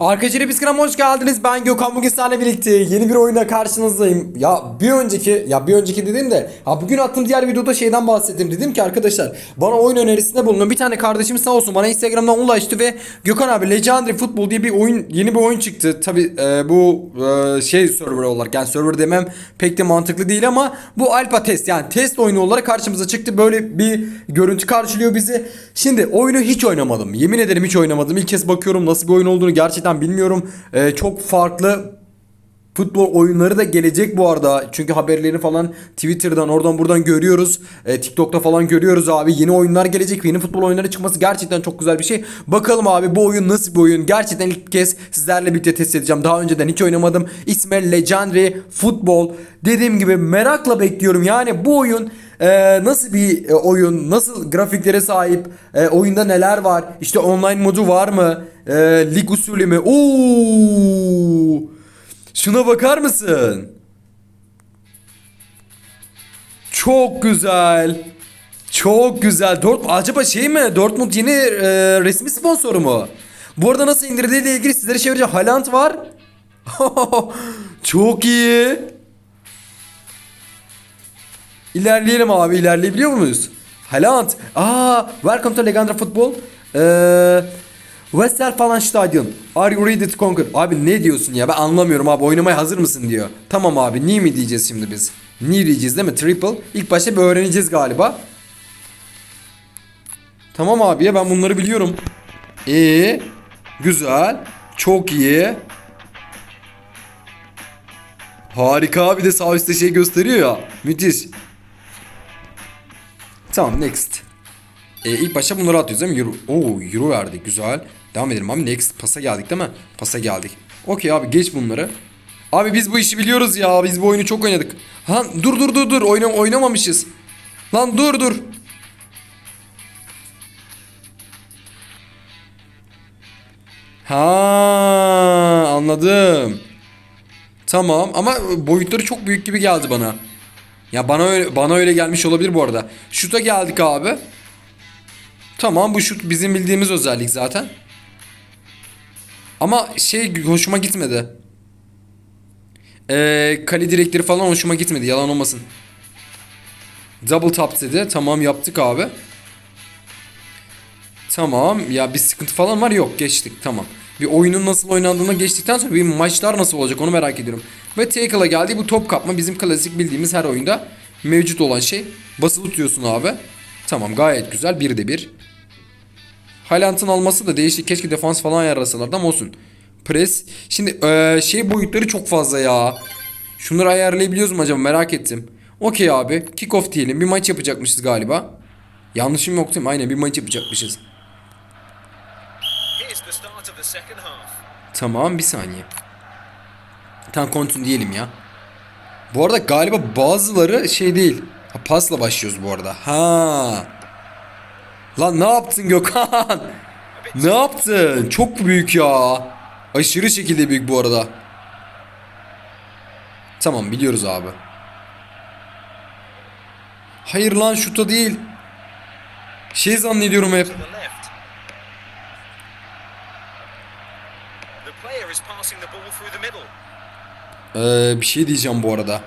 Arkadaşlar kanalıma hoş geldiniz. Ben Gökhan bugün sizlerle birlikte yeni bir oyuna karşınızdayım. Ya bir önceki ya bir önceki dedim de ha bugün attığım diğer videoda şeyden bahsettim. Dedim ki arkadaşlar bana oyun önerisinde bulunun. Bir tane kardeşim sağ olsun bana Instagram'dan ulaştı ve Gökhan abi Legendary Football diye bir oyun yeni bir oyun çıktı. Tabi bu e, şey server olarak yani server demem pek de mantıklı değil ama bu alfa test yani test oyunu olarak karşımıza çıktı. Böyle bir görüntü karşılıyor bizi. Şimdi oyunu hiç oynamadım. Yemin ederim hiç oynamadım. İlk kez bakıyorum nasıl bir oyun olduğunu gerçekten bilmiyorum. Ee, çok farklı futbol oyunları da gelecek bu arada. Çünkü haberlerini falan Twitter'dan oradan buradan görüyoruz. Ee, TikTok'ta falan görüyoruz abi. Yeni oyunlar gelecek yeni futbol oyunları çıkması gerçekten çok güzel bir şey. Bakalım abi bu oyun nasıl bir oyun? Gerçekten ilk kez sizlerle birlikte test edeceğim. Daha önceden hiç oynamadım. İsmi Legendary Football. Dediğim gibi merakla bekliyorum. Yani bu oyun e, nasıl bir e, oyun? Nasıl grafiklere sahip? E, oyunda neler var? İşte online modu var mı? E, lig usulü mü? Oo! Şuna bakar mısın? Çok güzel. Çok güzel. Dort acaba şey mi? Dortmund yeni e, resmi sponsoru mu? Bu arada nasıl indirdiğiyle ilgili sizlere vereceğim. Haaland var. Çok iyi. İlerleyelim abi. İlerleyebiliyor muyuz? Haaland. Aa, welcome to Legendary Football. Eee Westfalen Stadion. Are you ready to conquer? Abi ne diyorsun ya? Ben anlamıyorum abi. Oynamaya hazır mısın diyor. Tamam abi. Ni mi diyeceğiz şimdi biz? Ni diyeceğiz değil mi? Triple. İlk başta bir öğreneceğiz galiba. Tamam abi ya ben bunları biliyorum. İyi. Güzel. Çok iyi. Harika abi de sağ üstte şey gösteriyor ya. Müthiş. Tamam next. E, ilk başta bunları atıyoruz değil mi? Euro. Oo euro verdik güzel. Devam edelim abi next. Pasa geldik değil mi? Pasa geldik. Okey abi geç bunları. Abi biz bu işi biliyoruz ya. Biz bu oyunu çok oynadık. Ha dur dur dur dur. Oyna, oynamamışız. Lan dur dur. Ha anladım. Tamam ama boyutları çok büyük gibi geldi bana. Ya bana öyle bana öyle gelmiş olabilir bu arada. Şuta geldik abi. Tamam bu şut bizim bildiğimiz özellik zaten. Ama şey hoşuma gitmedi. Ee, kale direkleri falan hoşuma gitmedi yalan olmasın. Double tap dedi. Tamam yaptık abi. Tamam ya bir sıkıntı falan var yok geçtik tamam. Bir oyunun nasıl oynandığına geçtikten sonra bir maçlar nasıl olacak onu merak ediyorum. Ve tackle'a geldi bu top kapma bizim klasik bildiğimiz her oyunda mevcut olan şey. Basılı tutuyorsun abi. Tamam gayet güzel bir de bir. Haaland'ın alması da değişik. Keşke defans falan ayarlasalardı ama olsun. Pres. Şimdi ee, şey boyutları çok fazla ya. Şunları ayarlayabiliyoruz mu acaba merak ettim. Okey abi. Kick off diyelim. Bir maç yapacakmışız galiba. Yanlışım yok değil mi? Aynen bir maç yapacakmışız. Here's the start of the second half. Tamam bir saniye. Tamam continue diyelim ya. Bu arada galiba bazıları şey değil. Ha, pasla başlıyoruz bu arada. Ha. Lan ne yaptın Gökhan? ne yaptın? Çok büyük ya. Aşırı şekilde büyük bu arada. Tamam biliyoruz abi. Hayır lan şuta değil. Şey zannediyorum hep. To the left. The player is passing the ball through the middle. Ee, bir şey diyeceğim bu arada.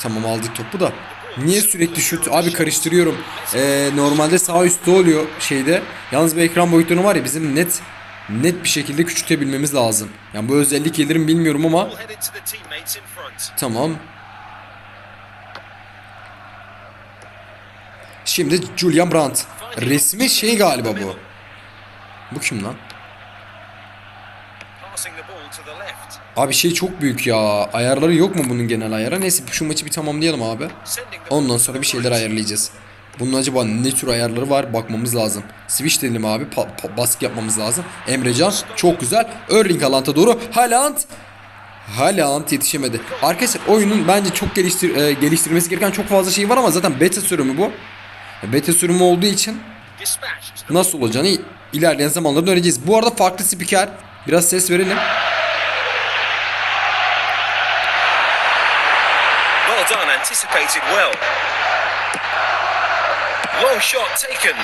Tamam aldık topu da. Niye sürekli şut? Abi karıştırıyorum. Ee, normalde sağ üstte oluyor şeyde. Yalnız bu ekran boyutunu var ya bizim net net bir şekilde küçültebilmemiz lazım. Yani bu özellik gelir mi bilmiyorum ama tamam. Şimdi Julian Brandt. Resmi şey galiba bu. Bu kim lan? Abi şey çok büyük ya. Ayarları yok mu bunun genel ayarı? Neyse şu maçı bir tamamlayalım abi. Ondan sonra bir şeyler ayarlayacağız. Bunun acaba ne tür ayarları var bakmamız lazım. Switch dedim abi. Pa- pa- baskı yapmamız lazım. Emrecan çok güzel. Erling Haaland'a doğru. Haaland. Haaland yetişemedi. Arkadaşlar oyunun bence çok geliştir e, geliştirmesi gereken çok fazla şey var ama zaten beta sürümü bu. Beta sürümü olduğu için nasıl olacağını ilerleyen zamanlarda öğreneceğiz. Bu arada farklı spiker. Biraz ses verelim. Well done, anticipated well. Long shot taken.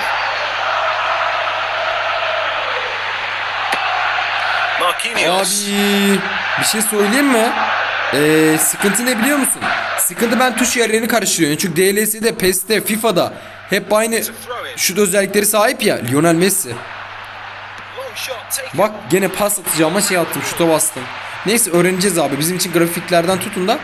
Marquinhos. Abi bir şey söyleyeyim mi? Ee, sıkıntı ne biliyor musun? Sıkıntı ben tuş yerlerini karıştırıyorum. Çünkü DLS'de, PES'te, FIFA'da hep aynı şut özellikleri sahip ya. Lionel Messi. Bak gene pas atacağıma şey attım, şuta bastım. Neyse öğreneceğiz abi. Bizim için grafiklerden tutun da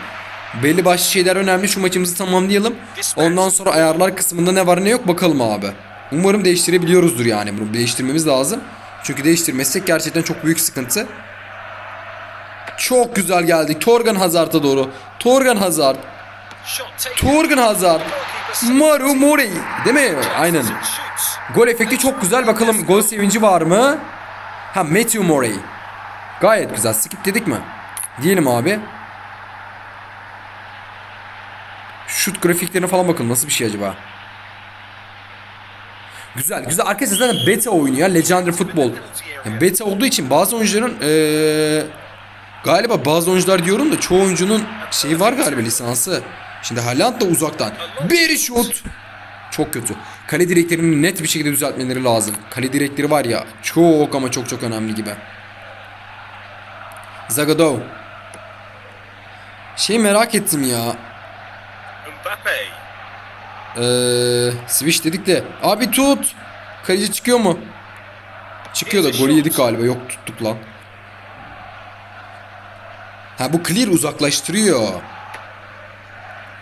belli başlı şeyler önemli. Şu maçımızı tamamlayalım. Ondan sonra ayarlar kısmında ne var ne yok bakalım abi. Umarım değiştirebiliyoruzdur yani. Bunu değiştirmemiz lazım. Çünkü değiştirmezsek gerçekten çok büyük sıkıntı. Çok güzel geldik. Torgan Hazard'a doğru. Torgan Hazard. Torgan Hazard. Maru Morey. Değil mi? Aynen. Gol efekti çok güzel. Bakalım gol sevinci var mı? Ha Matthew Morey. Gayet güzel. Skip dedik mi? Diyelim abi. Şut grafiklerine falan bakalım. Nasıl bir şey acaba? Güzel güzel. Arkadaşlar zaten beta oyunu ya. Legendary Football. Yani beta olduğu için bazı oyuncuların eee, galiba bazı oyuncular diyorum da çoğu oyuncunun şeyi var galiba lisansı. Şimdi Haaland da uzaktan. Bir şut. Çok kötü. Kale direklerini net bir şekilde düzeltmeleri lazım. Kale direkleri var ya çok ama çok çok önemli gibi. Zagadou. Şey merak ettim ya. Ee, switch dedik de. Abi tut. Kaleci çıkıyor mu? Çıkıyor da golü yedik galiba. Yok tuttuk lan. Ha bu clear uzaklaştırıyor.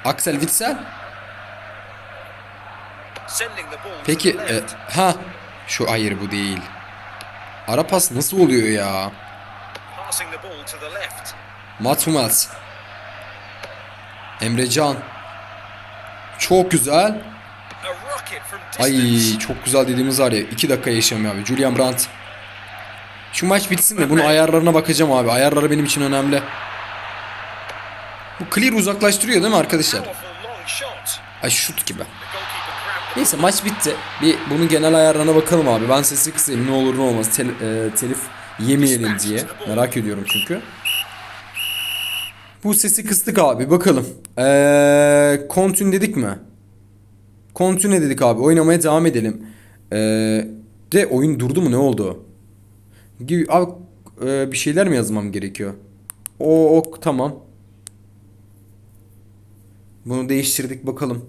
Axel Witsel. Peki e, ha şu hayır bu değil. Ara pas nasıl oluyor ya? Mats Hummels. Emre Can. Çok güzel. Ay çok güzel dediğimiz var ya 2 dakika yaşamıyor abi. Julian Brandt. Şu maç bitsin de bunun ayarlarına bakacağım abi. Ayarları benim için önemli. Bu clear uzaklaştırıyor değil mi arkadaşlar? Ay şut gibi. Neyse maç bitti. Bir bunun genel ayarlarına bakalım abi. Ben sesi kısayım ne olur ne olmaz. Tel- e, telif yemeyelim diye. Merak ediyorum çünkü. Bu sesi kıstık abi bakalım. Eee kontün dedik mi? Kontüne dedik abi. Oynamaya devam edelim. Eee de oyun durdu mu ne oldu? Gibi abi e, bir şeyler mi yazmam gerekiyor? O ok tamam. Bunu değiştirdik bakalım.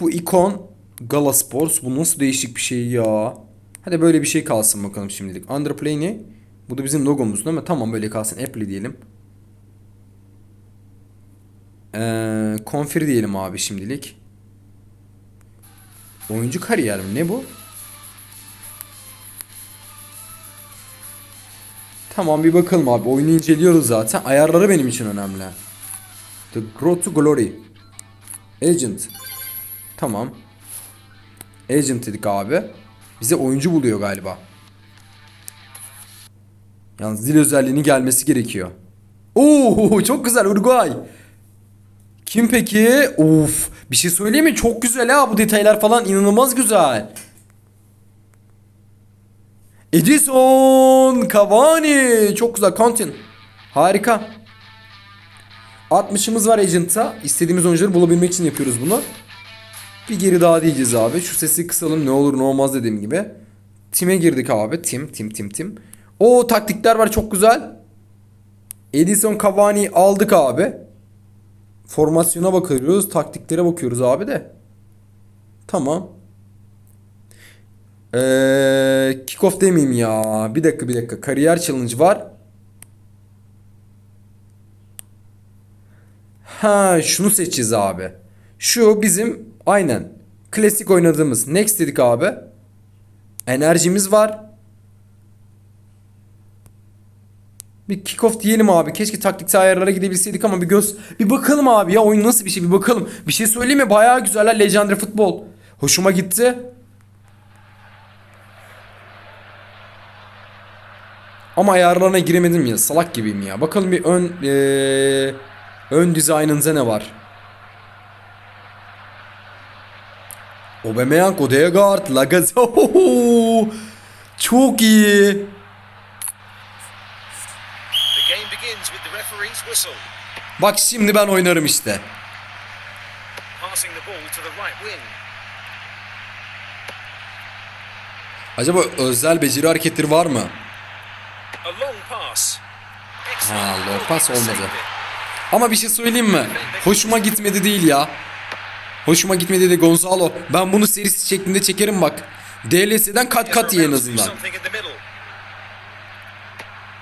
Bu ikon Gala Sports. Bu nasıl değişik bir şey ya. Hadi böyle bir şey kalsın bakalım şimdilik. Underplay ne? Bu da bizim logomuz değil mi? Tamam böyle kalsın. Apple diyelim. Ee, Confir diyelim abi şimdilik. Oyuncu kariyer mi? Ne bu? Tamam bir bakalım abi. Oyunu inceliyoruz zaten. Ayarları benim için önemli. The Road to Glory. Agent. Tamam. Agent dedik abi. Bize oyuncu buluyor galiba. Yalnız dil özelliğinin gelmesi gerekiyor. Oo çok güzel Uruguay. Kim peki? Of bir şey söyleyeyim mi? Çok güzel ha bu detaylar falan inanılmaz güzel. Edison Cavani çok güzel content. Harika. 60'ımız var Agent'a. İstediğimiz oyuncuları bulabilmek için yapıyoruz bunu. Bir geri daha diyeceğiz abi. Şu sesi kısalım ne olur ne olmaz dediğim gibi. Tim'e girdik abi. Tim, tim, tim, tim. O taktikler var çok güzel. Edison Cavani aldık abi. Formasyona bakıyoruz. Taktiklere bakıyoruz abi de. Tamam. Ee, kickoff demeyeyim ya. Bir dakika bir dakika. Kariyer challenge var. Ha şunu seçeceğiz abi. Şu bizim aynen klasik oynadığımız. Next dedik abi. Enerjimiz var. Bir kickoff diyelim abi. Keşke taktiksel ayarlara gidebilseydik ama bir göz bir bakalım abi ya oyun nasıl bir şey bir bakalım. Bir şey söyleyeyim mi? Bayağı güzel ha Legendary futbol. Hoşuma gitti. Ama ayarlarına giremedim ya. Salak gibiyim ya. Bakalım bir ön eee, ön dizaynınıza ne var? Aubameyang, Odegaard, Lacazette. Çok iyi. Bak şimdi ben oynarım işte. Acaba özel beceri hareketleri var mı? Ha, long pass olmadı. Ama bir şey söyleyeyim mi? Hoşuma gitmedi değil ya. Hoşuma gitmedi de Gonzalo. Ben bunu serisi şeklinde çekerim bak. DLS'den kat kat iyi en azından.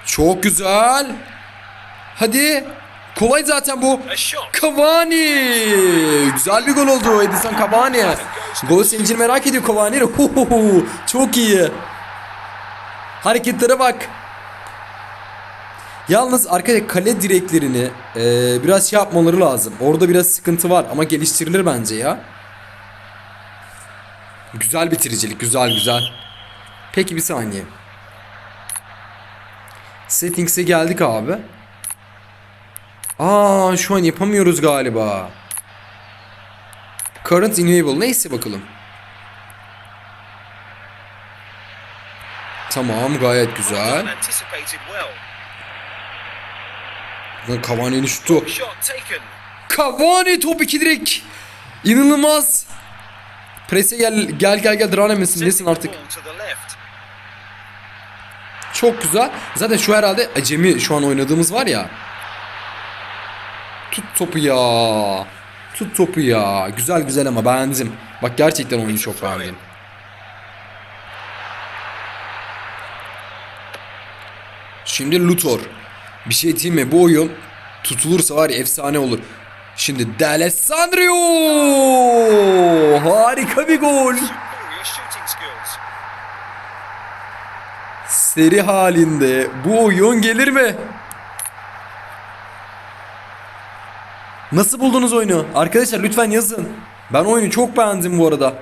Çok güzel. Hadi. Kolay zaten bu. Cavani. Güzel bir gol oldu Edison Cavani. Gol sevincini merak ediyor Cavani. Çok iyi. Hareketlere bak. Yalnız arkadaşlar kale direklerini e, biraz şey yapmaları lazım. Orada biraz sıkıntı var ama geliştirilir bence ya. Güzel bitiricilik. Güzel güzel. Peki bir saniye. Settings'e geldik abi. Aa şu an yapamıyoruz galiba. Current enable neyse bakalım. Tamam gayet güzel. Cavani'nin şutu. Cavani top iki direk. İnanılmaz. Prese gel gel gel gel Drane misin nesin artık? Çok güzel. Zaten şu herhalde acemi şu an oynadığımız var ya. Tut topu ya. Tut topu ya. Güzel güzel ama beğendim. Bak gerçekten oyunu çok beğendim. Şimdi Luthor. Bir şey diyeyim mi? Bu oyun tutulursa var ya efsane olur. Şimdi D'Alessandro! Harika bir gol. Seri halinde bu oyun gelir mi? Nasıl buldunuz oyunu? Arkadaşlar lütfen yazın. Ben oyunu çok beğendim bu arada.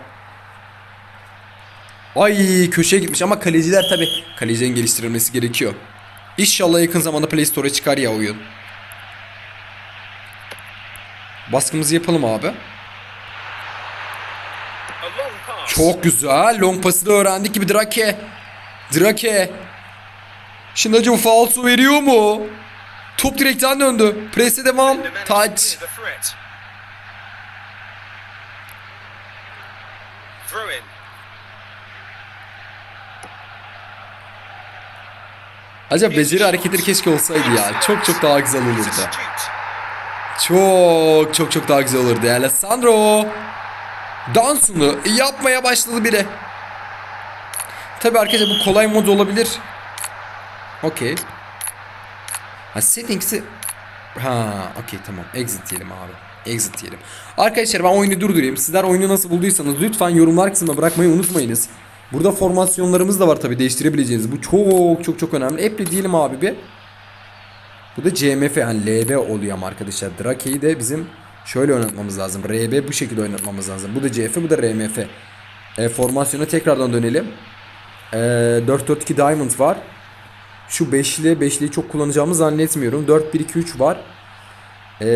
Ay köşeye gitmiş ama kaleciler tabi kalecilerin geliştirilmesi gerekiyor. İnşallah yakın zamanda Play Store'a çıkar ya oyun. Baskımızı yapalım abi. Çok güzel. Long pası da öğrendik gibi Drake. Drake. Şimdi acaba falso veriyor mu? Top direkten döndü. Prese devam. İn. Acaba beceri hareketleri keşke olsaydı ya. Çok çok daha güzel olurdu. Çok çok çok daha güzel olurdu. Alessandro. Dansını yapmaya başladı bile. Tabi arkadaşlar bu kolay mod olabilir. Okey. Ha settings'i Ha okey tamam. Exit diyelim abi. Exit diyelim. Arkadaşlar ben oyunu durdurayım. Sizler oyunu nasıl bulduysanız lütfen yorumlar kısmına bırakmayı unutmayınız. Burada formasyonlarımız da var tabi değiştirebileceğiniz. Bu çok çok çok önemli. App'li diyelim abi bir. Bu da CMF yani LB oluyor arkadaşlar. Drake'yi de bizim şöyle oynatmamız lazım. RB bu şekilde oynatmamız lazım. Bu da CF bu da RMF. E, formasyona tekrardan dönelim. E, 4-4-2 Diamond var. Şu 5'li 5'liyi çok kullanacağımı zannetmiyorum. 4-1-2-3 var. E,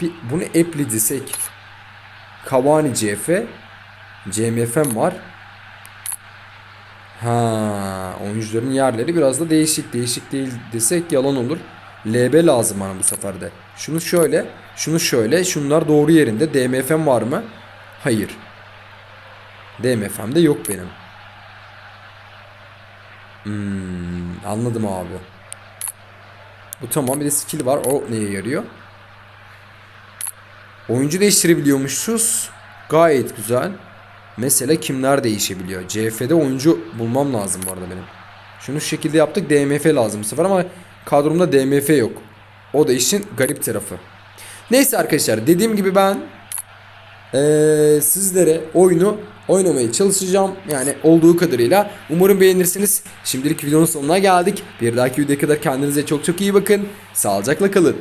bir, bunu App'li desek. Cavani CF. CMF'm var. Ha, oyuncuların yerleri biraz da değişik. Değişik değil desek yalan olur. LB lazım bana bu sefer de. Şunu şöyle, şunu şöyle. Şunlar doğru yerinde. DMF'm var mı? Hayır. DMF'm de yok benim. Hmm, anladım abi. Bu tamam bir de skill var. O neye yarıyor? Oyuncu değiştirebiliyormuşuz. Gayet güzel. Mesela kimler değişebiliyor? CF'de oyuncu bulmam lazım bu arada benim. Şunu şu şekilde yaptık. DMF lazım bu sefer ama kadromda DMF yok. O da işin garip tarafı. Neyse arkadaşlar dediğim gibi ben eee, sizlere oyunu oynamaya çalışacağım. Yani olduğu kadarıyla. Umarım beğenirsiniz. Şimdilik videonun sonuna geldik. Bir dahaki videoya kadar kendinize çok çok iyi bakın. Sağlıcakla kalın.